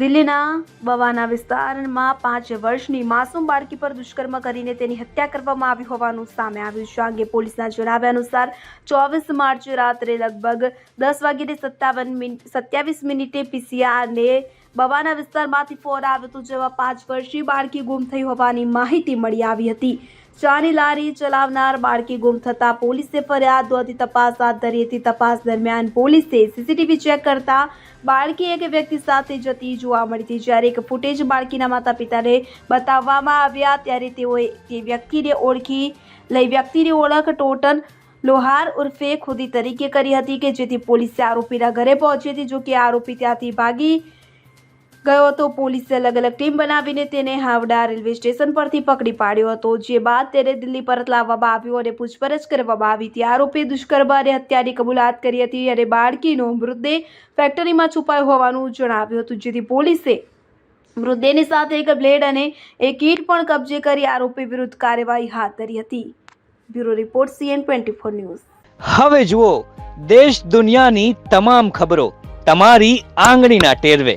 દિલ્હીના બવાના વિસ્તારમાં પાંચ વર્ષની માસૂમ બાળકી પર દુષ્કર્મ કરીને તેની હત્યા કરવામાં આવી હોવાનું સામે આવ્યું છે. અંગે પોલીસના જણાવ્યા અનુસાર ચોવીસ માર્ચ રાત્રે લગભગ દસ વાગ્યે સત્તાવન મિનિટ સત્યાવીસ મિનિટે પીસીઆરને બવાના વિસ્તારમાંથી ફોન આવ્યો હતો, જેમાં પાંચ વર્ષીય બાળકી ગુમ થઈ હોવાની માહિતી મળી આવી હતી. ચાની લારી ચલાવનાર બાળકી ગુમ થતા પોલીસે ફરિયાદ નોંધી તપાસ હાથ ધરી હતી. તપાસ દરમિયાન પોલીસે સીસીટીવી ચેક કરતા બાળકી એક વ્યક્તિ સાથે જતી જોવા મળી હતી. જ્યારે એક ફૂટેજ બાળકીના માતા પિતાને બતાવવામાં આવ્યા, ત્યારે તેઓએ તે વ્યક્તિને ઓળખી લઈ વ્યક્તિની ઓળખ ટોટન લોહાર ઉર્ફે ખુદી તરીકે કરી હતી કે જેથી પોલીસે આરોપીના ઘરે પહોંચી હતી. જો કે આરોપી ત્યાંથી ભાગી ગયો હતો. પોલીસે અલગ અલગ ટીમ બનાવીને તેને હાવડા રેલવે સ્ટેશન પરથી પકડી પાડ્યો હતો. જે બાદ તેને દિલ્હી પરત લાવવામાં આવ્યો અને પૂછપરછ કરવામાં આવી હતી. આરોપી દુષ્કર્મ અને હત્યાની કબૂલાત કરી હતી અને બાળકીનો મૃતદેહ ફેક્ટરીમાં છુપાયો હોવાનું જણાવ્યું હતું, જેથી પોલીસે મૃતદેહની સાથે એક બ્લેડ અને એક કીટ પણ કબજે કરી આરોપી વિરુદ્ધ કાર્યવાહી હાથ ધરી હતી. Bureau report CN twenty four news. હવે જુઓ, દેશ દુનિયાની તમામ ખબરો તમારી આંગળીના ટેરવે.